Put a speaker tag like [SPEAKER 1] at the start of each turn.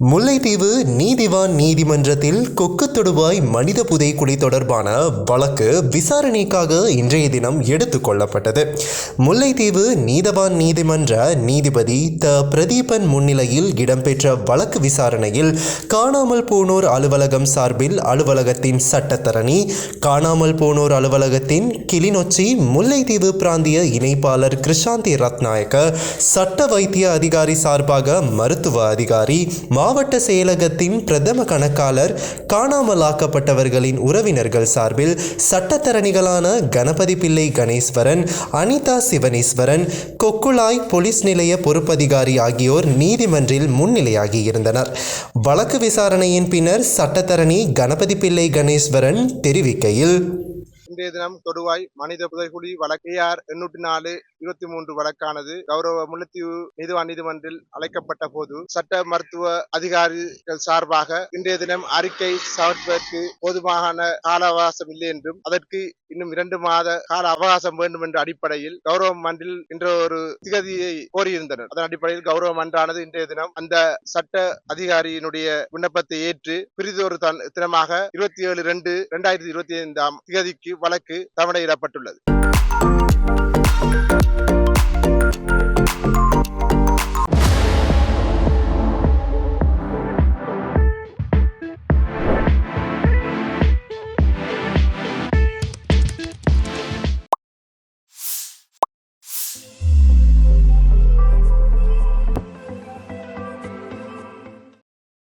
[SPEAKER 1] முல்லைத்தீவு நீதிவான் நீதிமன்றத்தில் கொக்கு தொடுவாய் மனித புதைக்குழி தொடர்பான வழக்கு விசாரணைக்காக இன்றைய தினம் எடுத்துக்கொள்ளப்பட்டது முல்லைத்தீவு நீதவான் நீதிமன்ற நீதிபதி த. பிரதீபன் முன்னிலையில் இடம்பெற்ற வழக்கு விசாரணையில் காணாமல் போனோர் அலுவலகம் சார்பில் அலுவலகத்தின் சட்டத்தரணி காணாமல் போனோர் அலுவலகத்தின் கிளிநொச்சி முல்லைத்தீவு பிராந்திய இணைப்பாளர் கிருஷாந்தி ரத்நாயக்க சட்ட வைத்திய அதிகாரி சார்பாக மருத்துவ அதிகாரி மாவட்ட செயலகத்தின் பிரதம கணக்காளர் காணாமலாக்கப்பட்டவர்களின் உறவினர்கள் சார்பில் சட்டத்தரணிகளான கணபதி பிள்ளை கணேஸ்வரன் அனிதா சிவனேஸ்வரன் கொக்குளாய் போலீஸ் நிலைய பொறுப்பதிகாரி ஆகியோர் நீதிமன்றில் முன்னிலையாகியிருந்தனர் வழக்கு விசாரணையின் பின்னர் சட்டத்தரணி கணபதி பிள்ளை கணேஸ்வரன் தெரிவிக்கையில்
[SPEAKER 2] இன்றைய தினம் தொடுவாய் மனித புதைகுழி வழக்கு ஏஆர் எண்ணூற்றி நாலு இருபத்தி மூன்று வழக்கானது கௌரவ முல்லைத்தீவு நீதிவான் நீதிமன்றில் அழைக்கப்பட்ட போது சட்ட மருத்துவ அதிகாரிகள் சார்பாக இன்றைய தினம் அறிக்கை சமர்ப்பதற்கு போதுமான கால அவகாசம் இல்லை என்றும் அதற்கு இன்னும் இரண்டு மாத கால அவகாசம் வேண்டும் என்ற அடிப்படையில் கௌரவ மன்றில் இன்ற ஒரு திகதியை கோரியிருந்தனர். அதன் அடிப்படையில் கௌரவ மன்றானது இன்றைய தினம் அந்த சட்ட அதிகாரியினுடைய விண்ணப்பத்தை ஏற்று பிரிதொரு தினமாக இருபத்தி ஏழு ரெண்டு இரண்டாயிரத்தி இருபத்தி ஐந்தாம் திகதிக்கு வழக்கு தவணையிடப்பட்டுள்ளது.